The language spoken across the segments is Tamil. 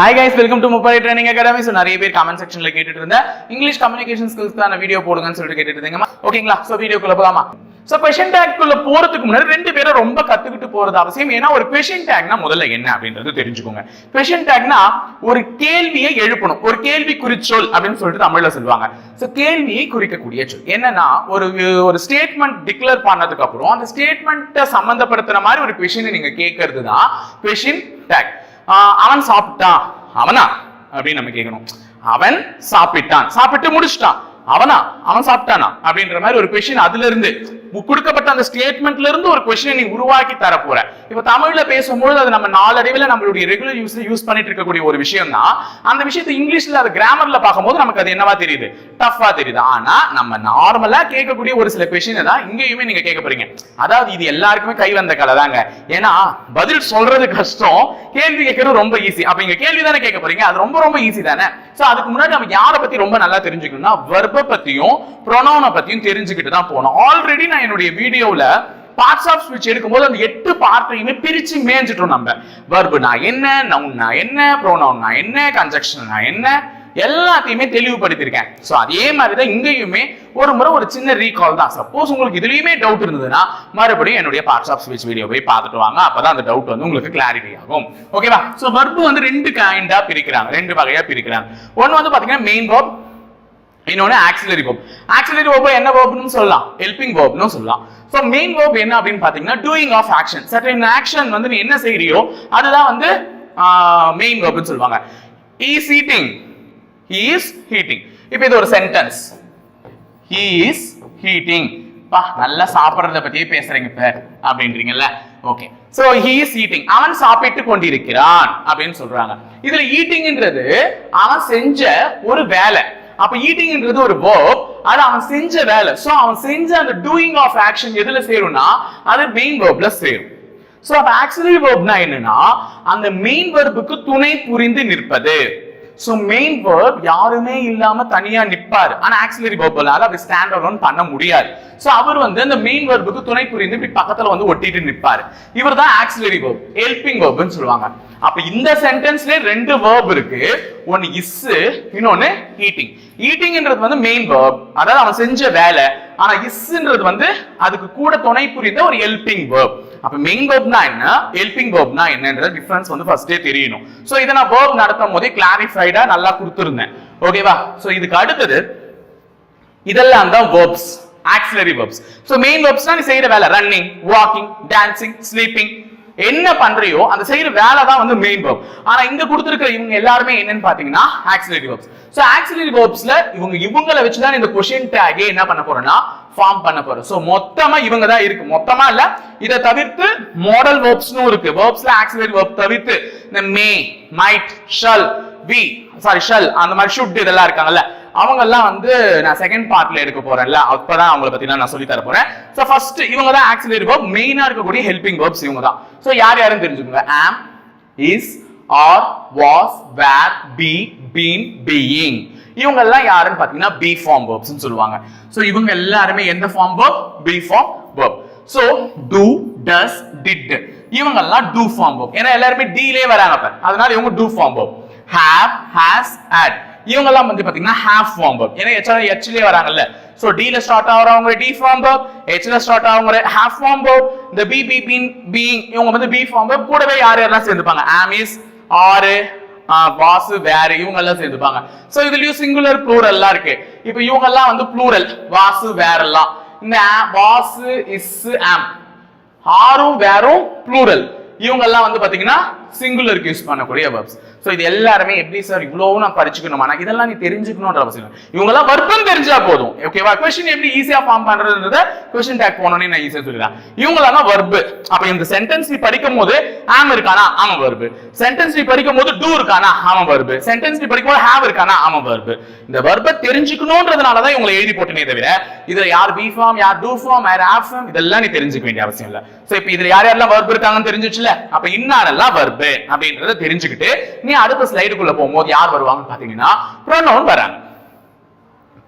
Hi guys welcome to Muppadai training academy so நிறைய பேர் கமெண்ட் செக்ஷன்ல கேட்டுட்டு இருந்தேன். இங்கிலீஷ் கம்யூனிகேஷன் ஸ்கில்ஸ்க்கான வீடியோ போடுங்கன்னு சொல்லிட்டு கேட்டுட்டு இருந்தீங்க. ஓகேங்களா ஸோ வீடியோக்குள்ள போலாமா? ஸோ கொஷின் டேக்குள்ள போறதுக்கு முன்னாடி ரெண்டு பேரும் ரொம்ப கத்துக்கிட்டு போறது அவசியம். ஏன்னா ஒரு கொஷின் டேக்னா முதல்ல என்ன அப்படின்றது தெரிஞ்சுக்கோங்க. கொஷின் டேக்னா ஒரு கேள்வியை எழுப்பணும். ஒரு கேள்வி குறிச்சொல் அப்படின்னு சொல்லிட்டு தமிழ்ல சொல்லுவாங்க. ஸோ கேள்வியை குறிக்கக்கூடிய சொல். என்னன்னா ஒரு ஒரு ஸ்டேட்மெண்ட் டிக்ளேர் பண்ணதுக்கு அப்புறம் அந்த ஸ்டேட்மெண்ட்டை சம்மந்தப்படுத்துற மாதிரி ஒரு கொஷினை நீங்க கேட்கறது தான் கொஷின் டேக் அவன் சாப்பிட்டான். அவனா? அப்படின்னு நம்ம கேட்கணும் அவன் சாப்பிட்டான். சாப்பிட்டு முடிச்சிட்டான். அவனா? அவன் சாப்பிட்டானா? அப்படின்ற மாதிரி ஒரு கொஷின் அதுல இருந்து கொடுக்கப்பட்ட அந்த ஸ்டேட்மெண்ட்ல இருந்து ஒரு கொஷினை நீ உருவாக்கி தர போற இப்ப தமிழ்ல பேசும்போது அது நம்ம நாளடைவில் நம்மளுடைய ரெகுலர் யூஸ் யூஸ் பண்ணிட்டு இருக்கக்கூடிய ஒரு விஷயம் தான் அந்த விஷயத்தை இங்கிலீஷ்ல அது கிராமர்ல பார்க்கும்போது நமக்கு அது என்னவா தெரியுது? டஃபா தெரியுது. ஆனா நம்ம நார்மலா கேட்கக்கூடிய ஒரு சில கொஷினை தான் இங்கேயுமே நீங்க கேட்க போறீங்க. அதாவது இது எல்லாருக்குமே கை வந்த கலை தாங்க. ஏன்னா பதில் சொல்றது கஷ்டம். கேள்வி கேட்கறது ரொம்ப ஈஸி அப்ப இங்க கேள்வி தானே கேட்க போறீங்க? அது ரொம்ப ரொம்ப ஈஸி தானே? சோ அதுக்கு முன்னாடி நம்ம யாரை பத்தி ரொம்ப நல்லா தெரிஞ்சுக்கணும்னா வெர்ப பத்தியும் ப்ரொனௌனை பத்தியும் தெரிஞ்சுக்கிட்டு தான் போகணும் ஆல்ரெடி நான் என்னுடைய வீடியோவில் பார்ட்ஸ் ஆஃப் ஸ்பீச் எடுக்கும்போது அந்த எட்டு பார்ட்டையுமே பிரிச்சு மேய்ஞ்சிட்டோம் நம்ம. வர்புனா என்ன நவுன்னா என்ன ப்ரோனவுன்னா என்ன கன்ஜெக்ஷன்னா என்ன எல்லாத்தையுமே தெளிவுபடுத்தியிருக்கேன். ஸோ அதே மாதிரி தான் இங்கேயுமே ஒரு முறை ஒரு சின்ன ரீகால் தான். சப்போஸ் உங்களுக்கு இதுலயுமே டவுட் இருந்ததுன்னா மறுபடியும் என்னுடைய பார்ட்ஸ் ஆஃப் ஸ்பீச் வீடியோ போய் பார்த்துட்டு வாங்க. அப்பதான் அந்த டவுட் வந்து உங்களுக்கு கிளாரிட்டி ஆகும். ஓகேவா ஸோ வர்பு வந்து ரெண்டு கைண்டாக பிரிக்கிறாங்க. ரெண்டு வகையாக பிரிக்கிறாங்க. ஒன்னு வந்து பாத்தீங்கன்னா மெயின் verb இன்னொன்று ஆக்சிலரி வேர்ப் ஆக்சிலரி வேர்ப் என்ன வேர்ப்னு சொல்லலாம். ஹெல்பிங் வேர்ப்னு சொல்லலாம். ஸோ மெயின் வேர்ப் என்ன அப்படின்னு பார்த்தீங்கன்னா doing of action certain action வந்து நீ என்ன செய்கிறியோ அதுதான் வந்து மெயின் வேர்ப்னு சொல்லுவாங்க. இஸ் ஹீட்டிங் இஸ் ஹீட்டிங் இப்போ இது ஒரு சென்டென்ஸ் இஸ் ஹீட்டிங் பா நல்லா சாப்பிட்றத பத்தியே பேசுறீங்க இப்ப அப்படின்றீங்கல்ல. Okay so he is eating. அவன் சாப்பிட்டு கொண்டிருக்கிறான் அப்படின்னு சொல்றாங்க. இதுல ஈட்டிங்ன்றது அவன் செஞ்ச ஒரு வேலை. அப்ப ஈட்டிங்ன்றது ஒரு வேர்ப் அது அவன் செஞ்ச வேலை. சோ அவன் செஞ்ச அந்த டூயிங் ஆஃப் ஆக்ஷன் எதுல சேரும்னா அது மெயின் வேர்ப்ல சேரும். சோ அப்ப ஆக்சிலரி வேர்ப்னா என்னன்னா அந்த மெயின் வேர்புக்கு துணை புரிந்து நிற்பது. ஸோ மெயின் வேர்ப் யாருமே இல்லாம தனியா நிப்பாரு. ஆனா ஆக்சிலரி வெர்பலால அப்படி ஸ்டாண்ட் அலோன் பண்ண முடியாது. ஸோ அவர் வந்து அந்த மெயின் வேர்புக்கு துணை புரிந்து இப்படி பக்கத்துல வந்து ஒட்டிட்டு நிப்பாரு. இவர் தான் ஆக்சிலரி வேர்ப் ஹெல்பிங் வேர்ப்னு சொல்லுவாங்க. அப்ப இந்த சென்டென்ஸ்ல ரெண்டு வேர்ப் இருக்கு. ஒன்னு இஸ் இன்னொன்னு ஈட்டிங் ஈட்டிங்ன்றது வந்து மெயின் வேர்ப் அதாவது அவன் செஞ்ச வேலை. ஆனா இஸ்ன்றது வந்து அதுக்கு கூட துணை புரிந்த ஒரு ஹெல்பிங் வேர்ப் அப்ப மெயின் வேர்ப்னா என்ன? ஹெல்பிங் வேர்ப்னா என்னன்ற டிஃபரன்ஸ் வந்து ஃபர்ஸ்டே தெரியணும். ஸோ இதை நான் வேர்ப் நடத்தும் போதே கிளாரிஃபைடா நல்லா கொடுத்துருந்தேன். ஓகேவா ஸோ இதுக்கு அடுத்தது இதெல்லாம் தான் verbs auxiliary verbs so main வேர்ப்ஸ்னா நீ செய்யற வேலை ரன்னிங் வாக்கிங் டான்சிங் ஸ்லீப்பிங் என்ன பண்றியோ அந்த செய்யற வேலை தான் வந்து மெயின் வேர்ப் ஆனா இங்க கொடுத்துருக்க இவங்க எல்லாருமே என்னன்னு பாத்தீங்கன்னா ஆக்சிலரி verbs. சோ ஆக்சிலரி வேர்ப்ஸ்ல இவங்க இவங்களை வச்சு தான் இந்த கொஷின் டேகே என்ன பண்ண போறோம்னா ஃபார்ம் பண்ண போறோம். சோ மொத்தமா இவங்க தான் இருக்கு. மொத்தமா இல்ல இதை தவிர்த்து மாடல் வேர்ப்ஸ்னும் இருக்கு. வேர்ப்ஸ்ல ஆக்சிலரி வேர்ப் தவிர்த்து இந்த may might shall we sorry shall அந்த மாதிரி ஷுட் இதெல்லாம் இருக்காங்கல்ல அவங்க எல்லாம் வந்து நான் செகண்ட் பார்ட்ல எடுக்க போறேன்ல. அப்பதான் அவங்கள பத்தி நான் சொல்லி தர போறேன். சோ ஃபர்ஸ்ட் இவங்க தான் ஆக்சிலரி வேர்ப் மெயினா இருக்கக்கூடிய ஹெல்பிங் வேர்ப்ஸ் இவங்க தான். சோ யார் யாருன்னு தெரிஞ்சுக்கோங்க. Am is are was were be been being இவங்க எல்லாம் யாருன்னு பாத்தீங்கன்னா பி ஃபார்ம் verbsனு சொல்லுவாங்க. சோ இவங்க எல்லாருமே எந்த form verb be form verb so do does did இவங்க எல்லாம் டூ ஃபார்ம் வேர்ப் ஏன்னா எல்லாருமே டீலே வராங்க அதனால இவங்க do form verb have has had. இவங்கெல்லாம் வந்து பாத்தீங்கன்னா ஹாஃப் ஃபார்ம் வேர்ப் ஏன்னா எச்ல எச்லயே வராங்கல்ல. ஸோ D ஸ்டார்ட் ஆகுறவங்க டி ஃபார்ம் வேர்ப் எச்ல ஸ்டார்ட் ஆகிறவங்க ஹாஃப் ஃபார்ம் வேர்ப் இந்த பி பி been being இவங்க வந்து பி ஃபார்ம் வேர்ப் கூடவே யார் யாரெல்லாம் சேர்ந்துப்பாங்க? ஆம் இஸ் ஆறு வாசு வேறு இவங்க எல்லாம் சேர்ந்துப்பாங்க. ஸோ இதுலயும் சிங்குலர் ப்ளூரல் எல்லாம் இருக்கு. இப்போ இவங்க எல்லாம் வந்து ப்ளூரல் வாசு வேறெல்லாம் இந்த வாசு இஸ் ஆம் ஆறும் வேறும் ப்ளூரல் இவங்க எல்லாம் வந்து பாத்தீங்கன்னா சிங்குலருக்கு யூஸ் பண்ணக்கூடிய வேர்ப்ஸ் ஸோ இது எல்லாருமே எப்படி சார் இவ்வளவு நான் படிச்சுக்கணுமா இதெல்லாம் நீ தெரிஞ்சுக்கணும்ன்ற அவசியம் இல்லை. இவங்க வர்க்கம் தெரிஞ்சா போதும். ஓகேவா கொஸ்டின் எப்படி ஈஸியா ஃபார்ம் பண்றதுன்றத கொஸ்டின் டேக் போனோனே நான் ஈஸியா சொல்லிடுறேன். இவங்க வர்பு அப்ப இந்த சென்டென்ஸ் நீ படிக்கும் போது ஆம் இருக்கானா? ஆமா வர்பு சென்டென்ஸ் நீ படிக்கும் போது டூ இருக்கானா? ஆமா வர்பு சென்டென்ஸ் நீ படிக்கும் போது ஹேவ் இருக்கானா? ஆமா வர்பு இந்த வர்பை தெரிஞ்சுக்கணும்ன்றதுனாலதான் இவங்களை எழுதி போட்டனே தவிர இதுல யார் பி ஃபார்ம் யார் டூ ஃபார்ம் யார் ஆஃப் ஃபார்ம் இதெல்லாம் நீ தெரிஞ்சுக்க வேண்டிய அவசியம் இல்ல. சோ இப்போ இதுல யார் யாரெல்லாம் வர்பு இருக்காங்கன்னு தெரிஞ்சிச்சுல அப்ப இன்னாரெல்லாம் verb அப்படின்றத தெரிஞ்சுக்கிட்டு நீ அடுத்த ஸ்லைடுக்குள்ள போகும்போது யார் வருவாங்கன்னு பாத்தீங்கன்னா ப்ரோனவுன் வராங்க.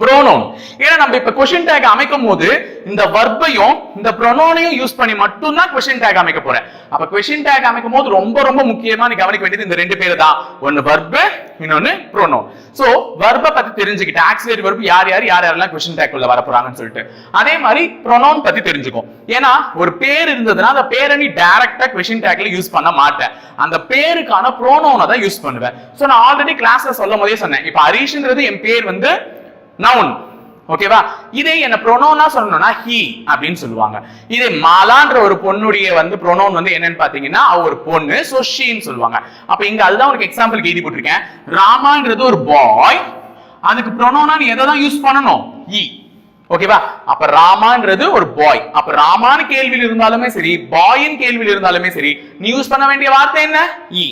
ப்ரோனோன் ஏன்னா நம்ம இப்ப கொஸ்டின் டேக் அமைக்கும் போது இந்த வர்பையும் இந்த ப்ரொனோனையும் யூஸ் பண்ணி மட்டும்தான் கொஷின் கொஸ்டின் டேக் அமைக்க போறேன். அப்ப கொஸ்டின் டேக் அமைக்கும் போது ரொம்ப ரொம்ப முக்கியமா நீ கவனிக்க வேண்டியது இந்த ரெண்டு பேர் தான். ஒன்னு வர்பு இன்னொன்னு ப்ரோனோன் சோ வர்ப பத்தி தெரிஞ்சுக்கிட்டு ஆக்சிலரி வர்பு யார் யார் யார் யாரெல்லாம் கொஸ்டின் டேக் உள்ள வர போறாங்கன்னு சொல்லிட்டு. அதே மாதிரி ப்ரொனோன் பத்தி தெரிஞ்சுக்கும். ஏன்னா ஒரு பேர் இருந்ததுன்னா அந்த பேரை நீ டைரக்டா கொஸ்டின் டேக்ல யூஸ் பண்ண மாட்டேன். அந்த பேருக்கான ப்ரோனோனை தான் யூஸ் பண்ணுவேன். சோ நான் ஆல்ரெடி கிளாஸ்ல சொல்லும் போதே சொன்னேன். இப்ப ஹரீஷ்ன்றது என் பேர் வந்து நவுன் ஓகேவா இதே என்ன ப்ரொனோனா சொல்லணும்னா ஹி அப்படின்னு சொல்லுவாங்க. இதே மாலான்ற ஒரு பொண்ணுடைய வந்து ப்ரொனோன் வந்து என்னன்னு பாத்தீங்கன்னா அவர் ஒரு பொண்ணு சோ ஷீன்னு சொல்லுவாங்க. அப்ப இங்க அதுதான் உனக்கு எக்ஸாம்பிள் எழுதி போட்டிருக்கேன். ராமான்றது ஒரு பாய் அதுக்கு ப்ரொனோனா நீ எதை தான் யூஸ் பண்ணணும்? இ ஓகேவா அப்ப ராமான்றது ஒரு பாய் அப்ப ராமான்னு கேள்வியில் இருந்தாலுமே சரி பாயின் கேள்வியில் இருந்தாலுமே சரி நீ யூஸ் பண்ண வேண்டிய வார்த்தை என்ன? இ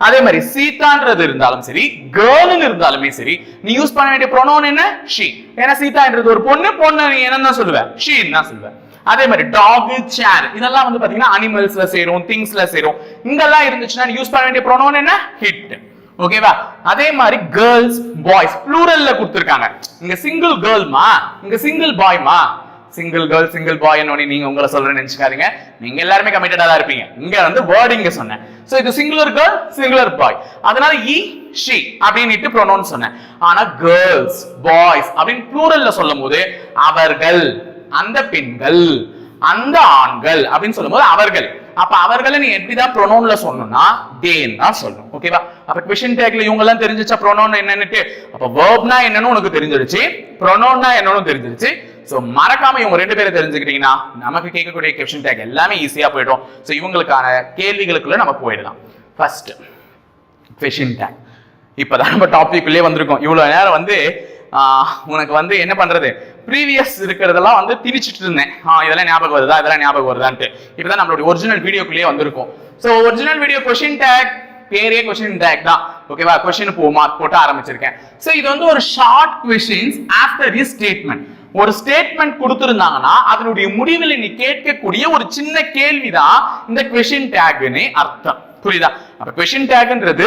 அதே மாதிரி சீதான்றது இருந்தாலும் சரி கேர்ள்னு இருந்தாலுமே சரி நீ யூஸ் பண்ண வேண்டிய ப்ரொனோன் என்ன? ஷீ ஏன்னா சீதான்றது ஒரு பொண்ணு பொண்ணு நீ என்னன்னு சொல்லுவ. ஷீன்னு தான் சொல்லுவேன் அதே மாதிரி டாக் சேர் இதெல்லாம் வந்து பாத்தீங்கன்னா அனிமல்ஸ்ல சேரும் திங்ஸ்ல சேரும். இங்கெல்லாம் இருந்துச்சுன்னா நீ யூஸ் பண்ண வேண்டிய ப்ரொனோன் என்ன? ஹிட் ஓகேவா அதே மாதிரி கேர்ள்ஸ் பாய்ஸ் ப்ளூரல்ல கொடுத்துருக்காங்க. இங்க சிங்கிள் கேர்ள்மா இங்க சிங்கிள் பாய்மா சிங்கிள் கேர்ள் சிங்கிள் பாய் என்ன நீங்க உங்களை சொல்றேன்னு நினைச்சுக்காதீங்க. நீங்க எல்லாருமே கமிட்டடா தான் இருப்பீங்க. இங்க வந்து வேர்டிங்க சொன்னேன். சோ இது சிங்குலர் கேர்ள் சிங்குலர் பாய் அதனால இ ஷி அப்படின்னு ப்ரொனவுன் சொன்னேன். ஆனா கேர்ள்ஸ் பாய்ஸ் அப்படின்னு ப்ளூரல்ல சொல்லும் போது அவர்கள் அந்த பெண்கள் அந்த ஆண்கள் அப்படின்னு சொல்லும்போது அவர்கள். அப்ப அவர்களை நீ எப்படிதான் ப்ரொனோன்ல சொல்லணும்னா தேன் தான் சொல்லணும். ஓகேவா அப்ப கொஷின் டேக்ல இவங்க எல்லாம் தெரிஞ்சிச்சா ப்ரொனோன் என்னன்னுட்டு அப்ப வேர்ப்னா என்னன்னு உனக்கு தெரிஞ்சிருச்சு ப்ரொனோன்னா என்னன்னு தெரிஞ்சிருச்சு ஸோ மறக்காம இவங்க ரெண்டு பேரும் தெரிஞ்சுக்கிட்டீங்கன்னா நமக்கு கேட்கக்கூடிய கொஸ்டின் டேக் எல்லாமே ஈஸியாக போயிடும். ஸோ இவங்களுக்கான கேள்விகளுக்குள்ள நம்ம போயிடலாம். ஃபர்ஸ்ட் கொஷின் டேக் இப்போதான் நம்ம டாபிக் வந்திருக்கோம். இவ்வளோ நேரம் வந்து உனக்கு வந்து என்ன பண்றது? ப்ரீவியஸ் இருக்கிறதெல்லாம் வந்து திணிச்சிட்டு இருந்தேன். இதெல்லாம் ஞாபகம் வருதா? இதெல்லாம் ஞாபகம் வருதான்ட்டு. இப்போதான் நம்மளுடைய ஒரிஜினல் வீடியோக்குள்ளேயே வந்திருக்கும். So original video question tag பேரே கொஸ்டின் டேக் தான். ஓகேவா கொஸ்டின் போ மார்க் போட்டு ஆரம்பிச்சிருக்கேன். ஸோ இது வந்து ஒரு short questions after is statement ஒரு ஸ்டேட்மெண்ட் கொடுத்திருந்தாங்கன்னா அதனுடைய முடிவில் நீ கேட்கக்கூடிய ஒரு சின்ன கேள்விதான் இந்த கொஷின் டேக்னு அர்த்தம். புரியுதா? அப்ப கொஷின் டேக்ன்றது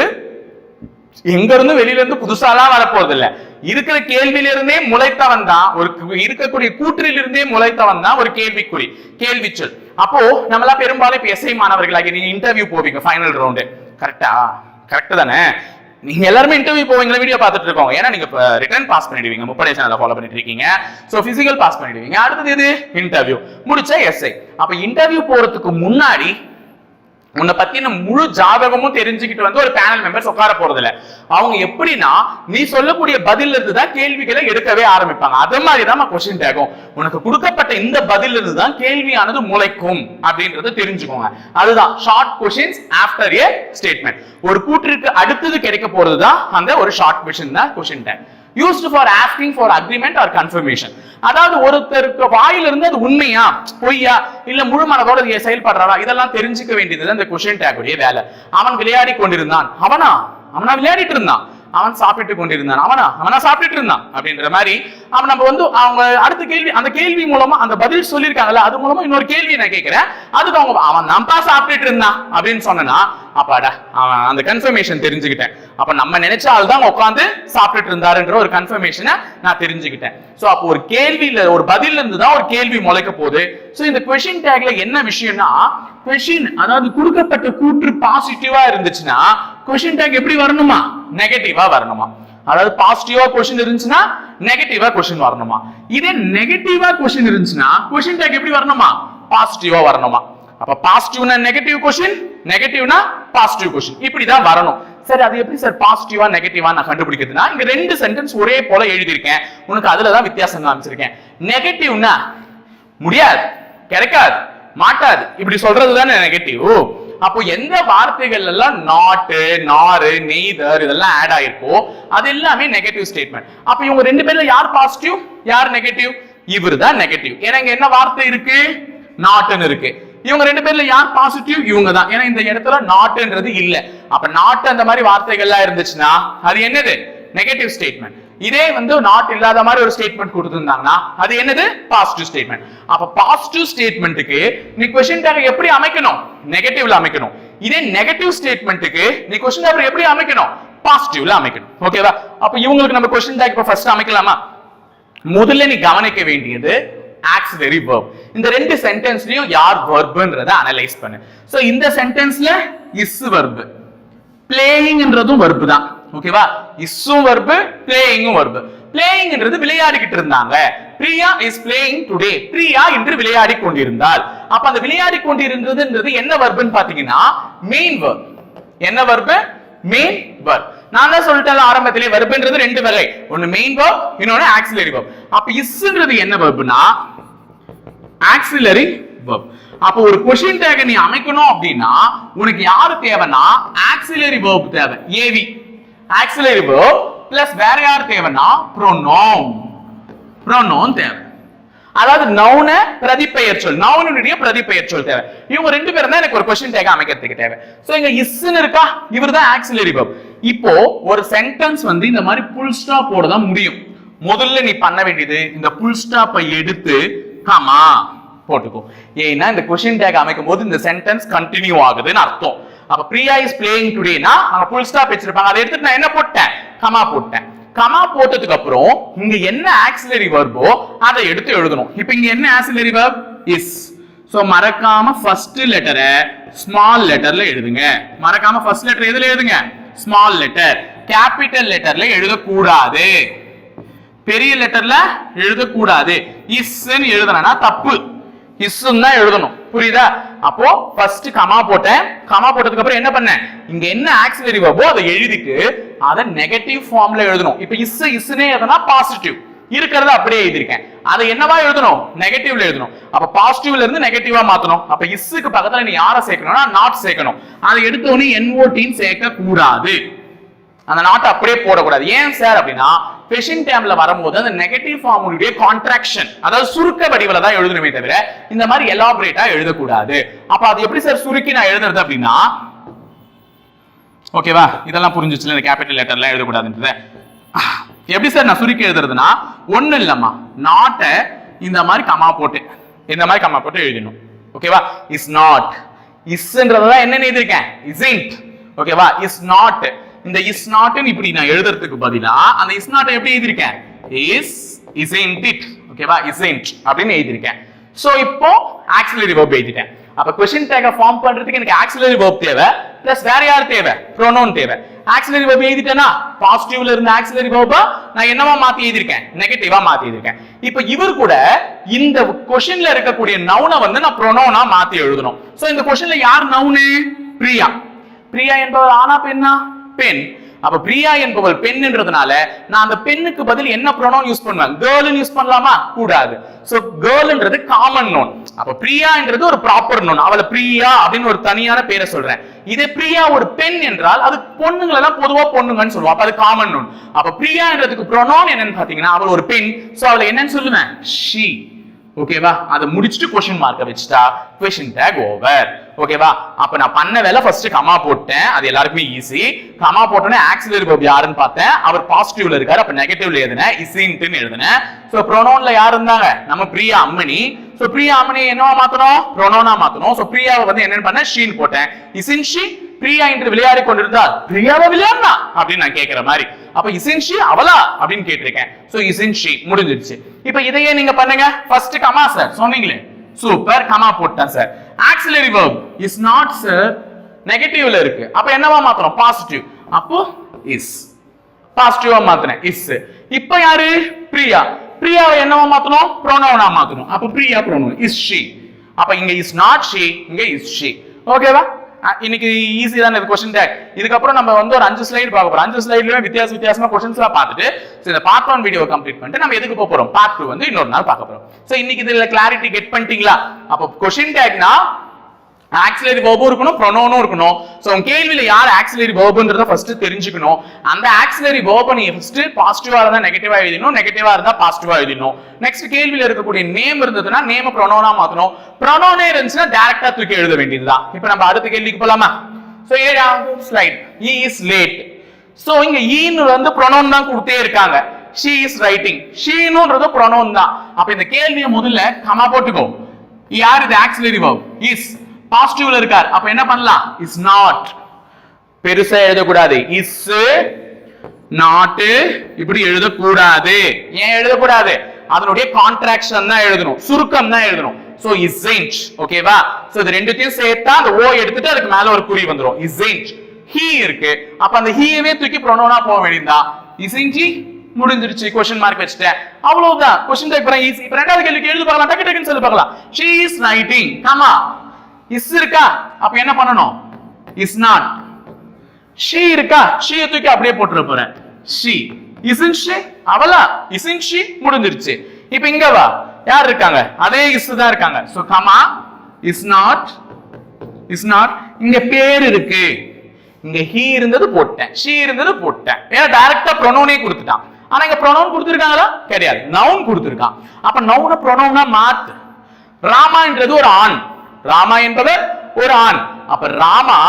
எங்க இருந்து வெளியில இருந்து புதுசாலாம் வரப்போறது இல்ல இருக்கிற கேள்வியில இருந்தே முளைத்தவன் தான். ஒரு இருக்கக்கூடிய கூற்றில் இருந்தே முளைத்தவன் தான் ஒரு கேள்விக்குறி கேள்வி சொல் அப்போ நம்மளா பெரும்பாலும் இப்ப எஸ்ஐ மாணவர்களாகி நீங்க இன்டர்வியூ போவீங்க ஃபைனல் ரவுண்டு கரெக்டா கரெக்ட் தானே? நீங்க எல்லாருமே இன்டர்வியூ போவீங்களா? வீடியோ பார்த்துட்டு இருக்கோம். ஏன்னா நீங்க ரிட்டர்ன் பாஸ் பண்ணிடுவீங்க. முப்படை சேனலை ஃபாலோ பண்ணிட்டு இருக்கீங்க ஸோ பிசிக்கல் பாஸ் பண்ணிடுவீங்க. அடுத்தது எது? இன்டர்வியூ முடிச்சா எஸ்ஐ அப்ப இன்டர்வியூ போறதுக்கு முன்னாடி உன்னை பத்தின முழு ஜாதகமும் தெரிஞ்சுக்கிட்டு வந்து ஒரு பேனல் மெம்பர்ஸ் உட்கார போறது இல்ல அவங்க எப்படின்னா நீ சொல்லக்கூடிய பதில் இருந்து தான் கேள்விகளை எடுக்கவே ஆரம்பிப்பாங்க. அதே மாதிரி தான் கொஸ்டின் டேகும் உனக்கு கொடுக்கப்பட்ட இந்த பதில் இருந்து தான் கேள்வியானது முளைக்கும் அப்படின்றத தெரிஞ்சுக்கோங்க. அதுதான் short questions after a statement ஒரு கூற்றிற்கு அடுத்தது கிடைக்க போறது தான் அந்த ஒரு ஷார்ட் கொஸ்டின் தான் question tag used for asking for agreement or confirmation அதாவது ஒருத்தருக்கு வாயிலிருந்து அது உண்மையா பொய்யா இல்ல முழு மனதோட செயல்படுறாரா இதெல்லாம் தெரிஞ்சுக்க வேண்டியது அந்த கொஸ்டின் டேக்குடைய வேலை. அவன் விளையாடி கொண்டிருந்தான். அவனா? அவனா விளையாடிட்டு இருந்தான். அவன் சாப்பிட்டு கொண்டிருந்தான். அவனா? அவனா சாப்பிட்டு இருந்தான் அப்படின்ற மாதிரி அவன் நம்ம வந்து அவங்க அடுத்த கேள்வி அந்த கேள்வி மூலமா அந்த பதில் சொல்லியிருக்காங்கல்ல அது மூலமா இன்னொரு கேள்வி நான் கேட்கிறேன். அதுக்கு அவங்க அவன் நம்பா சாப்பிட்டுட்டு இருந்தான் அப்படின்னு சொன்னா அப்பாடா அவன் அந்த கன்ஃபர்மேஷன் தெரிஞ்சுக்கிட்டேன். அப்ப நம்ம நினைச்ச ஆள் தான் உட்காந்து சாப்பிட்டுட்டு இருந்தாருன்ற ஒரு கன்ஃபர்மேஷனை நான் தெரிஞ்சுக்கிட்டேன். ஸோ அப்போ ஒரு கேள்வியில ஒரு பதில் இருந்து தான் ஒரு கேள்வி முளைக்க போகுது. ஸோ இந்த கொஷின் டேக்ல என்ன விஷயம்னா கொஷின் அதாவது கொடுக்கப்பட்ட கூற்று பாசிட்டிவா இருந்துச்சுன்னா கொஷின் டேக் எப்படி வரணுமா? நெகட்டிவா வரணுமா. அதாவது பாசிட்டிவா கொஸ்டின் இருந்துச்சுன்னா நெகட்டிவா கொஸ்டின் வரணுமா. இதே நெகட்டிவா கொஸ்டின் இருந்துச்சுன்னா கொஸ்டின் டேக் எப்படி வரணுமா? பாசிட்டிவா வரணுமா. அப்ப பாசிட்டிவ்னா நெகட்டிவ் கொஸ்டின் நெகட்டிவ்னா பாசிட்டிவ் கொஸ்டின் இப்படி தான் வரணும். சரி அது எப்படி சார் பாசிட்டிவா நெகட்டிவா நான் கண்டுபிடிக்கிறதுனா இங்க ரெண்டு சென்டென்ஸ் ஒரே போல எழுதியிருக்கேன். உனக்கு அதுல தான் வித்தியாசம் காமிச்சிருக்கேன். நெகட்டிவ்னா முடியாது கிடைக்காது மாட்டாது. இப்படி சொல்றது தானே நெகட்டிவ் அப்போ எந்த வார்த்தைகள் எல்லாம் நாட்டு நாறு நெய்தர் இதெல்லாம் ஆட் ஆயிருக்கோ அது எல்லாமே நெகட்டிவ் ஸ்டேட்மெண்ட் அப்ப இவங்க ரெண்டு பேர்ல யார் பாசிட்டிவ் யார் நெகட்டிவ் இவர் தான் நெகட்டிவ் ஏன்னா இங்க என்ன வார்த்தை இருக்கு? நாட்டுன்னு இருக்கு. இவங்க ரெண்டு பேர்ல யார் பாசிட்டிவ் இவங்க தான் ஏன்னா இந்த இடத்துல நாட்டுன்றது இல்ல. அப்ப நாட்டு அந்த மாதிரி வார்த்தைகள்லாம் இருந்துச்சுன்னா அது என்னது? நெகட்டிவ் ஸ்டேட்மெண்ட் இதே வந்து நாட் இல்லாத மாதிரி ஒரு ஸ்டேட்மெண்ட் கொடுத்திருந்தாங்கன்னா அது என்னது? பாசிட்டிவ் ஸ்டேட்மெண்ட் அப்ப பாசிட்டிவ் ஸ்டேட்மெண்ட்டுக்கு நீ கொஸ்டின் டேக் எப்படி அமைக்கணும்? நெகட்டிவ்ல அமைக்கணும். இதே நெகட்டிவ் ஸ்டேட்மெண்ட்டுக்கு நீ கொஸ்டின் டேக் எப்படி அமைக்கணும்? பாசிட்டிவ்ல அமைக்கணும். ஓகேவா அப்ப இவங்களுக்கு நம்ம கொஸ்டின் டேக் இப்ப ஃபர்ஸ்ட் அமைக்கலாமா? முதல்ல நீ கவனிக்க வேண்டியது ஆக்சிலரி வேர்ப் இந்த ரெண்டு சென்டென்ஸ்லயும் யார் வெர்ப்ன்றத அனலைஸ் பண்ணு. சோ இந்த சென்டென்ஸ்ல இஸ் verb. பிளேயிங்ன்றதும் verb தான். ஓகேவா இஸ்ஸும் வர்பு பிளேயிங்கும் வர்பு பிளேயிங்ன்றது விளையாடிக்கிட்டு இருந்தாங்க. Priya is playing today Priya என்று விளையாடி கொண்டிருந்தாள். அப்ப அந்த விளையாடி கொண்டிருந்ததுன்றது என்ன வர்புன்னு பாத்தீங்கன்னா மெயின் வர்ப் என்ன வர்பு மெயின் வர்ப் நான் தான் சொல்லிட்டேன் ஆரம்பத்திலே வர்புன்றது ரெண்டு வகை. ஒன்னு மெயின் வர்ப் இன்னொன்னு ஆக்சிலரி வர்ப் அப்ப இஸ்ன்றது என்ன verbனா ஆக்சிலரி வர்ப் அப்போ ஒரு கொஸ்டின் டேக நீ அமைக்கணும் அப்படின்னா உனக்கு யாரு தேவைன்னா ஆக்சிலரி verb தேவை. ஏவி ஆக்சிலரி வேர்ப் பிளஸ் வேற யார் தேவைன்னா ப்ரோனோம் ப்ரோனோம் தேவை. அதாவது நவுன பிரதிப்பெயர் சொல். நவுனுடைய பிரதிப்பெயர் சொல் தேவை. இவங்க ரெண்டு பேரும் தான் எனக்கு ஒரு கொஸ்டின் டேக் அமைக்கிறதுக்கு தேவை. சோ இங்க இஸ்ன்னு இருக்கா? இவர் தான் ஆக்சிலரி வேர்ப் இப்போ ஒரு சென்டென்ஸ் வந்து இந்த மாதிரி புல் ஸ்டாப் போட தான் முடியும். முதல்ல நீ பண்ண வேண்டியது இந்த புல் ஸ்டாப்பை எடுத்து கமா போட்டுக்கோ. ஏன்னா இந்த கொஸ்டின் டேக் அமைக்கும் போது இந்த சென்டென்ஸ் கண்டினியூ ஆகுதுன்னு அர்த்தம். அப்ப பிரியா இஸ் பிளேயிங் டுடேனா அவங்க புல் ஸ்டாப் வச்சிருப்பாங்க. அதை எடுத்துட்டு நான் என்ன போட்டேன்? கமா போட்டேன். கமா போட்டதுக்கு அப்புறம் இங்க என்ன ஆக்சிலரி வர்போ அதை எடுத்து எழுதணும். இப்போ இங்க என்ன ஆக்சிலரி வர்ப் இஸ் ஸோ மறக்காம ஃபர்ஸ்ட் லெட்டரை ஸ்மால் லெட்டர்ல எழுதுங்க. மறக்காம ஃபர்ஸ்ட் லெட்டர் எதுல எழுதுங்க? ஸ்மால் லெட்டர் கேபிட்டல் லெட்டர்ல எழுதக்கூடாது. பெரிய லெட்டர்ல எழுதக்கூடாது. இஸ்ன்னு எழுதுனா தப்பு. இஸ்ஸுன்னு தான் எழுதணும். புரியுதா? அப்போ ஃபர்ஸ்ட் கமா போட்டேன். கமா போட்டதுக்கு அப்புறம் என்ன பண்ணேன்? இங்க என்ன ஆக்சிலரி verbo அதை எழுதிட்டு அதை நெகட்டிவ் ஃபார்ம்ல எழுதணும். இப்போ இஸ் இஸ்னே எதனா பாசிட்டிவ் இருக்கிறத அப்படியே எழுதியிருக்கேன். அதை என்னவா எழுதணும்? நெகட்டிவ்ல எழுதணும். அப்ப பாசிட்டிவ்ல இருந்து நெகட்டிவா மாத்தணும். அப்ப இஸ்ஸுக்கு பக்கத்துல நீ யாரை சேர்க்கணும்னா நாட் சேர்க்கணும். அதை எடுத்த என்ஓடின்னு சேர்க்க கூடாது அந்த நாட்டை அப்படியே போடக்கூடாது. ஏன் சார் அப்படின்னா ஃபிஷிங் டைம்ல வரும்போது அந்த நெகட்டிவ் ஃபார்முடைய கான்ட்ராக்ஷன் அதாவது சுருக்க வடிவில தான் எழுதணுமே தவிர இந்த மாதிரி எலாபரேட்டா எழுதக்கூடாது. அப்ப அது எப்படி சார் சுருக்கி நான் எழுதுறது அப்படின்னா ஓகேவா இதெல்லாம் புரிஞ்சுச்சுல இந்த கேபிட்டல் லெட்டர்லாம் எழுதக்கூடாதுன்றத. எப்படி சார் நான் சுருக்கி எழுதுறதுன்னா ஒண்ணு இல்லம்மா நாட்டை இந்த மாதிரி கமா போட்டு இந்த மாதிரி கமா போட்டு எழுதணும். ஓகேவா இஸ் நாட் இஸ்ன்றத என்னன்னு எழுதிருக்கேன் இஸ்இன்ட் ஓகேவா இஸ் நாட் இந்த இஸ் நாட்னு இப்படி நான் எழுதுறதுக்கு பதிலா அந்த இஸ் நாட்டை எப்படி எழுதியிருக்கேன்? இஸ் இஸ்இன்ட் இட் ஓகேவா இஸ்இன்ட் அப்படின்னு எழுதியிருக்கேன். சோ இப்போ ஆக்சிலரி வேர்ப் எழுதிட்டேன். அப்ப கொஸ்டின் டேக ஃபார்ம் பண்றதுக்கு எனக்கு ஆக்சிலரி வேர்ப் தேவை பிளஸ் வேற யார் தேவை? ப்ரோனோன் தேவை. ஆக்சிலரி வேர்ப் எழுதிட்டேனா பாசிட்டிவ்ல இருந்த ஆக்சிலரி verb நான் என்னவா மாத்தி எழுதிருக்கேன் நெகட்டிவா மாத்தி எழுதிருக்கேன் இப்போ இவர் கூட இந்த கொஸ்டின்ல இருக்கக்கூடிய நவுனை வந்து நான் ப்ரோனோனா மாத்தி எழுதணும். சோ இந்த கொஸ்டின்ல யார் நவுனு பிரியா. பிரியா என்பவர் ஆனா பெண்ணா? பெண். அப்ப பிரியா என்பவள் பெண்ன்றதுனால நான் அந்த பெண்ணுக்கு பதில் என்ன ப்ரோனவுன் யூஸ் பண்ணுவேன்? கேர்ள்னு யூஸ் பண்ணலாமா? கூடாது. சோ கேர்ள்ன்றது காமன் நோன் அப்ப பிரியான்றது ஒரு ப்ராப்பர் நோன் அவளை பிரியா அப்படின்னு ஒரு தனியான பேரை சொல்றேன். இதே பிரியா ஒரு பெண் என்றால் அது பொண்ணுங்களை எல்லாம் பொதுவா பொண்ணுங்கன்னு சொல்லுவோம். அப்ப அது காமன் நோன் அப்ப பிரியான்றதுக்கு ப்ரோனவுன் என்னன்னு பாத்தீங்கன்னா அவள் ஒரு பெண். சோ அவளை என்னன்னு சொல்லுவேன்? ஷீ ஓகேவா அதை முடிச்சுட்டு கொஸ்டின் மார்க்கை வச்சுட்டா கொஸ்டின் டேக் ஓவர் ஓகேவா அப்ப நான் பண்ண வேலை ஃபர்ஸ்ட் கமா போட்டேன். அது எல்லாருக்குமே ஈஸி கமா போட்டோன்னே ஆக்சிலரி verb யாருன்னு பார்த்தேன். அவர் பாசிட்டிவ்ல இருக்காரு. அப்ப நெகட்டிவ்ல எழுதினேன். இசின்ட்டுன்னு எழுதினேன். ஸோ ப்ரொனோன்ல யார் இருந்தாங்க? நம்ம பிரியா அம்மணி. ஸோ பிரியா அம்மணி என்னவா மாத்தணும்? ப்ரொனோனா மாத்தணும். ஸோ பிரியாவை வந்து என்னன்னு பண்ண ஷீன் போட்டேன். இசின் ஷீ பிரியா என்று விளையாடி கொண்டிருந்தால் பிரியாவை விளையாடினா? அப்படின்னு நான் கேட்கிற மாதிரி. அப்ப இசின்ஷி அவளா அப்படின்னு கேட்டிருக்கேன். சோ இசின்ஷி முடிஞ்சிருச்சு. இப்ப இதையே நீங்க பண்ணுங்க. ஃபர்ஸ்ட் கமா சார் சொன்னீங்களே. சூப்பர் கமா போட்டேன் sir auxiliary verb is not sir நெகட்டிவ்ல இருக்கு. அப்ப என்னவா மாத்தணும்? பாசிட்டிவ் அப்போ இஸ் பாசிட்டிவா மாத்தினேன். இஸ் இப்ப யாரு? பிரியா. பிரியாவை என்னவா மாத்தணும்? ப்ரோனோனா மாத்தணும். அப்ப பிரியா ப்ரோனோ இஸ் ஷி அப்ப இங்க இஸ் நாட் ஷி இங்க இஸ் ஷி ஓகேவா இன்னைக்கு ஈஸி தான் இது கொஸ்டின் டேக் இதுக்கப்புறம் நம்ம வந்து ஒரு அஞ்சு ஸ்லைடு பார்க்க போறோம். அஞ்சு ஸ்லைட்லயுமே வித்தியாச வித்தியாசமா கொஸ்டின்ஸ் பார்த்துட்டு so இந்த பார்ட் ஒன் வீடியோ கம்ப்ளீட் பண்ணிட்டு நம்ம எதுக்கு போக போறோம்? பார்ட் டூ வந்து இன்னொரு நாள் பார்க்க போறோம். சோ இன்னைக்கு இதுல கிளாரிட்டி கெட் பண்ணிட்டீங்களா? அப்போ கொஸ்டின் டேக்னா ஆக்சிலரி வேர்பும் இருக்கணும் ப்ரொனோனும் இருக்கணும். ஸோ உங்க கேள்வியில யார் ஆக்சிலரி வேர்புன்றத ஃபர்ஸ்ட் தெரிஞ்சுக்கணும். அந்த ஆக்சிலரி verb நீ ஃபர்ஸ்ட் பாசிட்டிவா இருந்தா நெகட்டிவா எழுதணும் நெகட்டிவா இருந்தா பாசிட்டிவா எழுதணும் நெக்ஸ்ட் கேள்வியில இருக்கக்கூடிய நேம் இருந்ததுன்னா நேம ப்ரொனோனா மாத்தணும். ப்ரொனோனே இருந்துச்சுன்னா டைரக்டா தூக்கி எழுத வேண்டியதுதான். இப்போ நம்ம அடுத்த கேள்விக்கு போலாமா? ஸோ ஏழாவது slide he is late so இங்க e ஈன்னு வந்து ப்ரொனோன் தான் கொடுத்தே இருக்காங்க. ஷீ இஸ் ரைட்டிங் ஷீனுன்றது ப்ரொனோன் தான். அப்ப இந்த கேள்வியை முதல்ல கமா போட்டுக்கோ. யார் இது ஆக்சிலரி வேர்ப் இஸ் பாசிட்டிவ்ல இருக்கார். அப்ப என்ன பண்ணலாம்? இஸ் நாட் பெருசா எழுதக்கூடாது. இஸ் நாட் இப்படி எழுதக்கூடாது. ஏன் எழுதக்கூடாது? அதனுடைய கான்ட்ராக்ஷன் தான் எழுதணும். சுருக்கம் தான் எழுதணும். சோ isn't ஓகேவா சோ இது ரெண்டுத்தையும் சேர்த்தா அந்த ஓ எடுத்துட்டு அதுக்கு மேல ஒரு குறி வந்துரும். Isn't ஹீ இருக்கு. அப்ப அந்த ஹீயவே தூக்கி ப்ரொனோனா போக வேண்டியதா இசைஞ்சி முடிஞ்சிருச்சு. கொஸ்டின் மார்க் வச்சுட்டேன். அவ்வளவுதான். கொஸ்டின் டைப் பண்ண ஈஸி இப்ப ரெண்டாவது கேள்விக்கு எழுதி பார்க்கலாம். டக்கு டக்குன்னு சொல்லி பார்க்கலாம். She is writing. Comma is இருக்கா? அப்ப என்ன பண்ணணும்? இஸ் நாட் ஷீ இருக்கா? ஷீயை தூக்கி அப்படியே போட்டுற போறேன். she isn't she அவளா? isn't she முடிஞ்சிருச்சு. இப்போ இங்க வா. யார் இருக்காங்க? அதே இஸ் தான் இருக்காங்க. So comma is not is not இங்க பேர் இருக்கு. இங்க ஹீ இருந்தது போட்டேன். ஷீ இருந்தது போட்டேன். ஏன்னா டைரக்டா ப்ரொனோனே கொடுத்துட்டான். ஆனா இங்க ப்ரொனவுன் கொடுத்துருக்காங்களா? கிடையாது. நவுன் கொடுத்துருக்கான். அப்ப நவுன ப்ரொனவுனா மாத்து. ராமான்றது ஒரு ஆண். ராமா என்பவர் ஒரு ஆண். அப்ப ராமா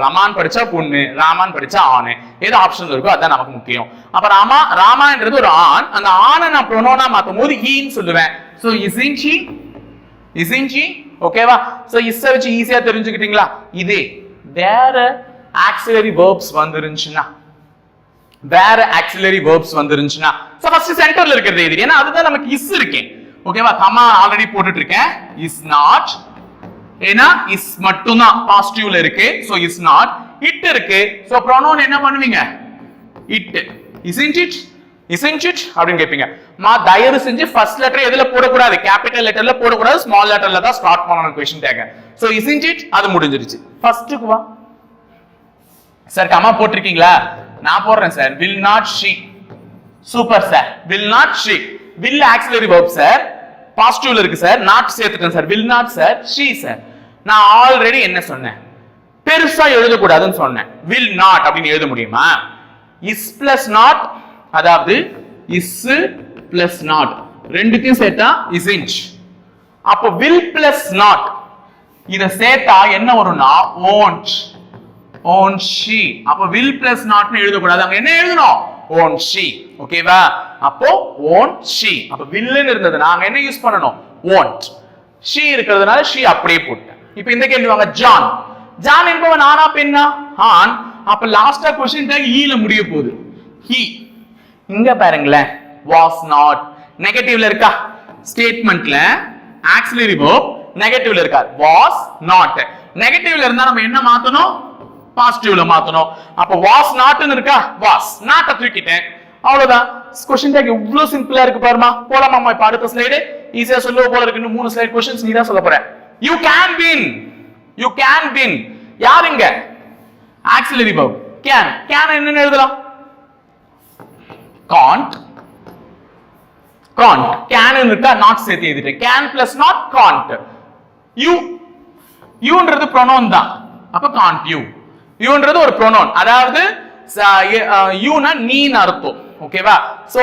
ரமான் படிச்சா பொண்ணு ராமான் படிச்சா ஆணு. ஏதோ ஆப்ஷன் இருக்கோ அதான் நமக்கு முக்கியம். அப்ப ராமா ராமான்றது ஒரு ஆண். அந்த ஆணை நான் ப்ரொனோனா மாத்தும் போது ஹீன்னு சொல்லுவேன். சோ isn't he ஓகேவா சோ இஸ்ஸை வச்சு ஈஸியா தெரிஞ்சுக்கிட்டீங்களா? இதே. வேற ஆக்சிலரி வேர்ப்ஸ் வந்துருந்துச்சுன்னா. வேற ஆக்சிலரி வேர்ப்ஸ் வந்துருந்துச்சுன்னா. சோ ஃபர்ஸ்ட் சென்டர்ல இருக்கிறது இது. ஏன்னா அதுதான் நமக்கு இஸ் இருக்கேன் ஓகேவா கமா ஆல்ரெடி போட்டுட்டு இருக்கேன். இஸ் நாட் ஏன்னா இஸ் மட்டும்தான் பாசிட்டிவ்ல இருக்கு சோ இஸ் நாட் இட் இருக்கு சோ ப்ரோனோன் என்ன பண்ணுவீங்க? It isn't it isn't it அப்படின்னு கேட்பீங்க மா தயவு செஞ்சு ஃபர்ஸ்ட் லெட்டர் எதுல போடக்கூடாது? கேபிட்டல் லெட்டர்ல போடக்கூடாது ஸ்மால் லெட்டர்ல தான் ஸ்டார்ட் பண்ணணும் question take so isn't it அது முடிஞ்சிருச்சு. ஃபர்ஸ்ட்டுக்கு வா. சார் கமா போட்டிருக்கீங்களா? நான் போடுறேன் sir will not she super sir will not she will auxiliary verb sir பாசிட்டிவ்ல இருக்கு சார் நாட் சேர்த்துட்டேன் sir will not sir she sir நான் ஆல்ரெடி என்ன சொன்னேன்? பெருசா எழுதக்கூடாதுன்னு சொன்னேன். வில் நாட் அப்படின்னு எழுத முடியுமா? இஸ் பிளஸ் நாட் அதாவது இஸ் பிளஸ் நாட் ரெண்டுத்தையும் சேர்த்தா இஸ் இன்ச் அப்போ வில் பிளஸ் நாட் இத சேர்த்தா என்ன வரும்னா ஓன்ச் ஓன் ஷி அப்போ வில் பிளஸ் நாட்னு எழுதக்கூடாது. அங்க என்ன எழுதணும்? ஓன் ஷி ஓகேவா அப்போ ஓன் ஷி அப்ப வில்லுன்னு இருந்தது நாங்க என்ன யூஸ் பண்ணணும்? ஓன்ட் ஷி இருக்கிறதுனால ஷி அப்படியே போட்டேன் இப்ப இந்த கேள்வி வாங்க ஜான் ஜான் என்பவன் ஆனா பெண்ணா? ஆண் அப்ப லாஸ்டா கொஸ்டின் டேக் ஈல முடிய போகுது. ஹி இங்க பாருங்களேன். வாஸ் நாட் நெகட்டிவ்ல இருக்கா? ஸ்டேட்மெண்ட்ல ஆக்சிலரி verb. நெகட்டிவ்ல இருக்கா? வாஸ் நாட் நெகட்டிவ்ல இருந்தா நம்ம என்ன மாத்தணும்? பாசிட்டிவ்ல மாத்தணும். அப்ப வாஸ் நாட்னு இருக்கா? வாஸ் நாட்ட தூக்கிட்டேன். அவ்வளவுதான். கொஸ்டின் டேக் இவ்வளவு சிம்பிளா இருக்கு பாருமா போலாமா இப்ப அடுத்த ஸ்லைடு ஈஸியா சொல்லுவ போல இருக்கு மூணு ஸ்லைட் கொஸ்டின்ஸ் நீ தான் சொல்ல போறேன் you can win you can win யாருங்க ஆக்சிலரி பவ் கேன் கேன் என்னன்னு எழுதலாம்? காண்ட் காண்ட் கேன் இருக்கா? நாட் சேர்த்து எழுதிட்டேன். Can plus not can't you யூன்றது pronoun தான். அப்ப காண்ட் யூ யூன்றது ஒரு ப்ரொனோன் அதாவது யூனா நீன்னு அர்த்தம். ஓகேவா சோ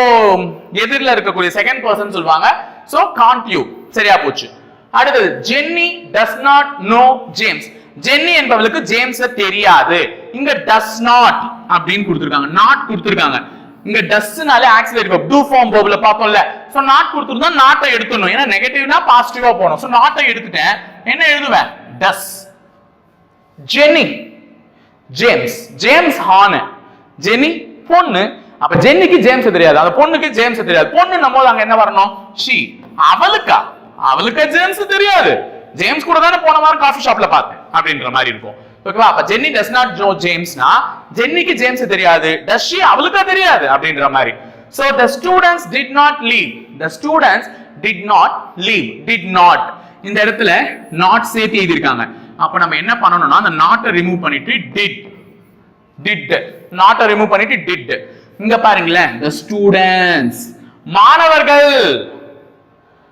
எதிரில் இருக்கக்கூடிய செகண்ட் பர்சன் சொல்லுவாங்க. சோ காண்ட் யூ சரியா போச்சு. அடுத்தது Jenny does not know James Jenny என்பவளுக்கு James தெரியாது. இங்க டஸ் நாட் அப்படின்னு கொடுத்துருக்காங்க. நாட் கொடுத்துருக்காங்க. இங்க டஸ்னாலே auxiliary verb do form verb பார்த்தோம்ல. சோ நாட் கொடுத்துருந்தா நாட்டை எடுத்துடணும். ஏன்னா நெகட்டிவ்னா பாசிட்டிவா போகணும். சோ நாட்டை எடுத்துட்டேன். என்ன எழுதுவேன்? டஸ் ஜென்னி ஜேம்ஸ் ஜேம்ஸ் ஹானு ஜெனி பொண்ணு. அப்ப ஜென்னிக்கு ஜேம்ஸ் தெரியாது. அந்த பொண்ணுக்கு ஜேம்ஸ் தெரியாது. பொண்ணு நம்ம அங்க என்ன வரணும்? ஷி அவளுக்கா? அவளுக்கு ஜேம்ஸ் தெரியாது. ஜேம்ஸ் கூட தானே போன வாரம் காஃபி ஷாப்ல பார்த்தேன். அப்படின்ற மாதிரி இருக்கும். ஓகேவா அப்ப ஜென்னி டஸ் நாட் நோ ஜேம்ஸ்னா ஜென்னிக்கு ஜேம்ஸ் தெரியாது. டஷ்ஷி அவளுக்கா தெரியாது அப்படின்ற மாதிரி. So the students did not leave the students did not leave did not இந்த இடத்துல நாட் சேர்த்து எழுதியிருக்காங்க. அப்ப நம்ம என்ன பண்ணணும்னா அந்த நாட்டை ரிமூவ் பண்ணிட்டு டிட் டிட் நாட்டை ரிமூவ் பண்ணிட்டு டிட் இங்க பாருங்களேன். த ஸ்டூடெண்ட்ஸ் மாணவர்கள்.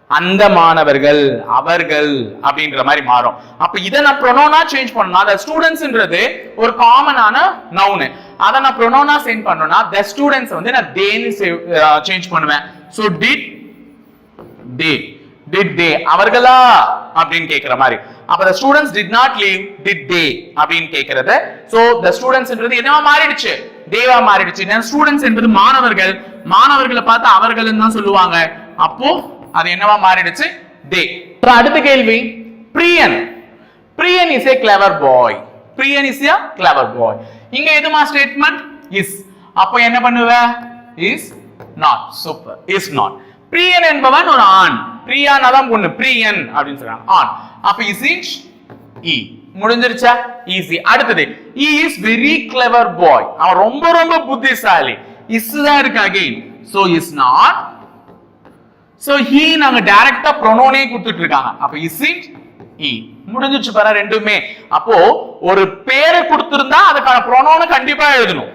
அந்த மாணவர்கள் அவர்கள் அப்படின்ற மாதிரி மாறும். அப்ப இதை நான் ப்ரொனோனா சேஞ்ச் பண்ணணும். அந்த ஸ்டூடெண்ட்ஸ்ன்றது ஒரு காமனான நவுனு அதை நான் ப்ரொனோனா சேஞ்ச் பண்ணணும்னா த ஸ்டூடெண்ட்ஸ் வந்து நான் தேன்னு சேஞ்ச் பண்ணுவேன். So did they did they அவர்களா? அப்படின்னு கேக்குற மாதிரி. அப்ப the students did not leave did they அப்படின்னு கேக்குறது. சோ த ஸ்டூடெண்ட்ஸ்ன்றது என்னவா மாறிடுச்சு? தேவா மாறிடுச்சு. ஸ்டூடெண்ட்ஸ் என்பது மாணவர்கள். மாணவர்களை பார்த்து அவர்கள் தான் சொல்லுவாங்க. அப்போ அது என்னவா மாறிடுச்சு? தே. அடுத்த கேள்வி. Priyan. Priyan is a clever boy Priyan is a clever boy இங்க எதுமா ஸ்டேட்மெண்ட் இஸ் அப்போ என்ன பண்ணுவ? Is not super is not Priyan என்பவன் ஒரு ஆண். பிரியானா தான் பொண்ணு. பிரியன் அப்படின்னு சொல்றாங்க. ஆண். அப்ப இஸ் இட் இ முடிஞ்சிருச்சா? ஈஸி அடுத்தது he is very clever boy அவன் ரொம்ப ரொம்ப புத்திசாலி. இஸ் தான் இருக்கு again so is not so he நாங்க டைரக்டா ப்ரொனோனே கொடுத்துட்டு இருக்காங்க அப்ப இஸ் இட் இ முடிஞ்சிச்சு பாரு ரெண்டுமே. அப்போ ஒரு பேரை கொடுத்திருந்தா அதுக்கான ப்ரொனோனை கண்டிப்பா எழுதணும்.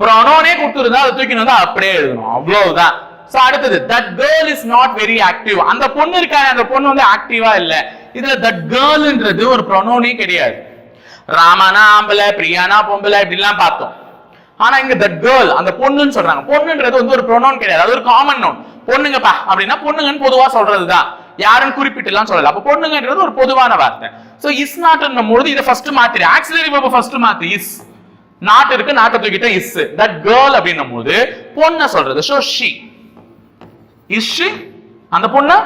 ப்ரொனோனே கொடுத்திருந்தா அதை தூக்கி வந்து அப்படியே எழுதணும். அவ்வளவுதான். சோ அடுத்தது that girl is not very active அந்த பொண்ணு இருக்காரு அந்த பொண்ணு வந்து ஆக்டிவா இல்ல. இதுல தட் கேர்ள்ன்றது ஒரு ப்ரொனோனே கிடையாது. ராமானா ஆம்பளை பிரியானா பொம்பளை இப்படிலாம் பார்த்தோம். ஆனா இங்க தட் கேர்ள் அந்த பொண்ணுன்னு சொல்றாங்க. பொண்ணுன்றது வந்து ஒரு ப்ரொனோன் கிடையாது. அது ஒரு காமன் நோன் பொண்ணுங்கப்பா அப்படின்னா பொண்ணுங்கன்னு பொதுவா சொல்றதுதான். யாரும் குறிப்பிட்டுலாம் சொல்லல. அப்ப பொண்ணுங்கன்றது ஒரு பொதுவான வார்த்தை. சோ இஸ் நாட்னும் பொழுது இதை ஃபர்ஸ்ட் மாத்திரு. ஆக்சிலரி verb ஃபர்ஸ்ட் மாத்து இஸ் நாட் இருக்கு நாட்டை தூக்கிட்ட இஸ் தட் கேர்ள் அப்படின்னும் போது பொண்ணை சொல்றது. சோ ஷி இஸ் ஷி அந்த பொண்ணு?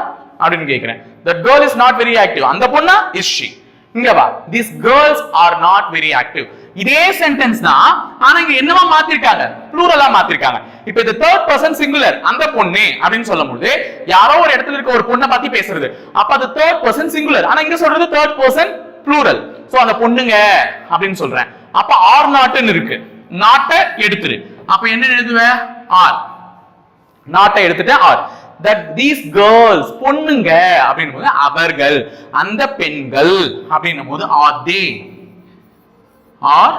அப்படின்னு கேட்கிறேன் that girl is not very active அந்த பொண்ணா? இஸ் ஷி இங்க வா. This girls are not very active இதே சென்டென்ஸ் தான் ஆனா இங்க என்னவா மாத்திருக்காங்க? ப்ளூரலா மாத்திருக்காங்க. இப்போ இது தேர்ட் பர்சன் சிங்குலர் அந்த பொண்ணு அப்படின்னு சொல்லும்போது யாரோ ஒரு இடத்துல இருக்க ஒரு பொண்ணை பத்தி பேசுறது. அப்ப அது தேர்ட் பர்சன் சிங்குலர் ஆனா இங்க சொல்றது தேர்ட் பர்சன் ப்ளூரல் சோ அந்த பொண்ணுங்க அப்படின்னு சொல்றேன். அப்ப ஆர் நாட்டுன்னு இருக்கு. நாட்டை எடுத்துரு. அப்ப என்ன எழுதுவேன் ஆர் நாட்டை எடுத்துட்டு ஆர் தட் தீஸ் கேர்ள்ஸ் பொண்ணுங்க அப்படின்னும் போது அவர்கள் அந்த பெண்கள் அப்படின்னும் போது ஆர் தே ஆர்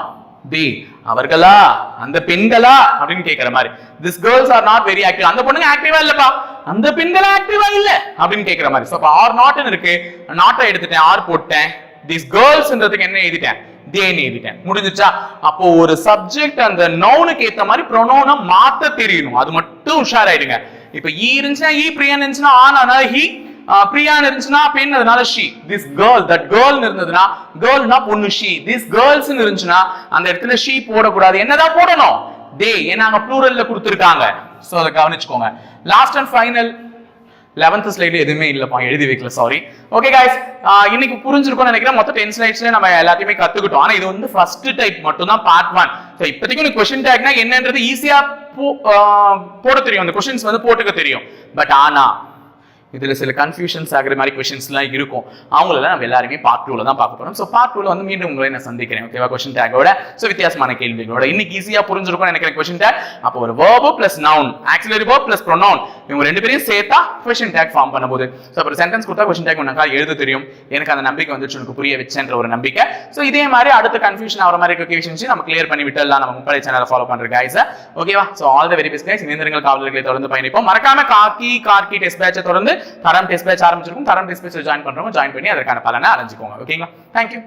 தே அவர்களா? அந்த பெண்களா? அப்படின்னு கேட்கிற மாதிரி. This girls are not very active அந்த பொண்ணுங்க ஆக்டிவா இல்லப்பா. அந்த பெண்கள் ஆக்டிவா இல்ல? அப்படின்னு கேட்கிற மாதிரி. சோ ஆர் நாட்னு இருக்கு. நாட்டை எடுத்துட்டேன் ஆர் போட்டேன். திஸ் கேர்ள்ஸ்ன்றதுக்கு என்ன எழுதிட்டேன்? தேன்னு எழுதிட்டேன். முடிஞ்சுச்சா? அப்போ ஒரு சப்ஜெக்ட் அந்த நவுனுக்கு ஏத்த மாதிரி ப்ரொனோனை மாத்த தெரியணும். அது மட்டும் உஷாராயிடுங்க. இப்ப ஈ இருந்துச்சுன்னா e, ஈ பிரியன் இருந்துச்சுன்னா ஆனா ஹி பிரியான் இருந்துச்சுன்னா பெண் அதனால she. This girl that girl இருந்ததுன்னா கேர்ள்னா பொண்ணு ஷி. திஸ் கேர்ள்ஸ் இருந்துச்சுன்னா அந்த இடத்துல ஷி போடக்கூடாது. என்னதான் போடணும்? டே ஏன்னா அங்க ப்ளூரல்ல கொடுத்துருக்காங்க. ஸோ அதை கவனிச்சுக்கோங்க. Last and final eleventh slide எதுவுமே இல்லப்பா எழுதி வைக்கல சாரி ஓகே காய்ஸ் இன்னைக்கு புரிஞ்சிருக்கும்னு நினைக்கிறேன். மொத்தம் டென் ஸ்லைட்ஸ்ல நம்ம எல்லாத்தையுமே கத்துக்கிட்டோம். ஆனா இது வந்து ஃபர்ஸ்ட் டைப் மட்டும் தான் பார்ட் ஒன் ஸோ இப்போதைக்கு உனக்கு கொஸ்டின் டேக்னா என்னன்றது ஈஸியா போட தெரியும். அந்த கொஸ்டின்ஸ் வந்து போட்டுக்க தெரியும். பட் ஆனா இதில் சில கன்ஃபியூஷன்ஸ் ஆகிற மாதிரி கொஷின்ஸ்லாம் இருக்கும். அவங்களெல்லாம் நம்ம எல்லாருமே பார்ட் டூல தான் பார்க்க போகிறோம் ஸோ பார்ட் டூல வந்து மீண்டும் உங்களை நான் சந்திக்கிறேன். ஓகேவா கொஷின் டேக்கோட ஸோ வித்தியாசமான கேள்விகளோட. இன்னைக்கு ஈஸியாக புரிஞ்சிருக்கும் நினைக்கிறேன் கொஷின் டேக் அப்போ ஒரு verb plus noun auxiliary verb plus pronoun இவங்க ரெண்டு பேரையும் சேர்த்தா கொஷின் டேக் ஃபார்ம் பண்ணும்போது. ஸோ அப்புறம் சென்டென்ஸ் கொடுத்தா கொஷின் டேக் உனக்கா எழுத தெரியும். எனக்கு அந்த நம்பிக்கை வந்துச்சு உனக்கு புரிய வச்சேன்ற ஒரு நம்பிக்கை. ஸோ இதே மாதிரி அடுத்த கன்ஃபியூஷன் ஆகிற மாதிரி கொஸ்டின்ஸ் நம்ம கிளியர் பண்ணி விட்டுலாம் நம்ம முப்படை சேனலை ஃபாலோ பண்ணுற கைஸ் ஓகேவா so all the very best guys இணைந்திருங்கள் காவலர்களை தொடர்ந்து பயணிப்போம். மறக்காம காக்கி கார்கி டெஸ்ட் பேட்சை தொடர்ந்து தரம் டெஸ்ட் பேட்ச் ஆரம்பிச்சிருக்கும். தரம் டெஸ்ட் பேட்ச் ஜாயின் பண்ணுறவங்க ஜாயின் பண்ணி அதற்கான பலனை அறிஞ்சுக்கோங்க ஓகேங்களா தேங்க்யூ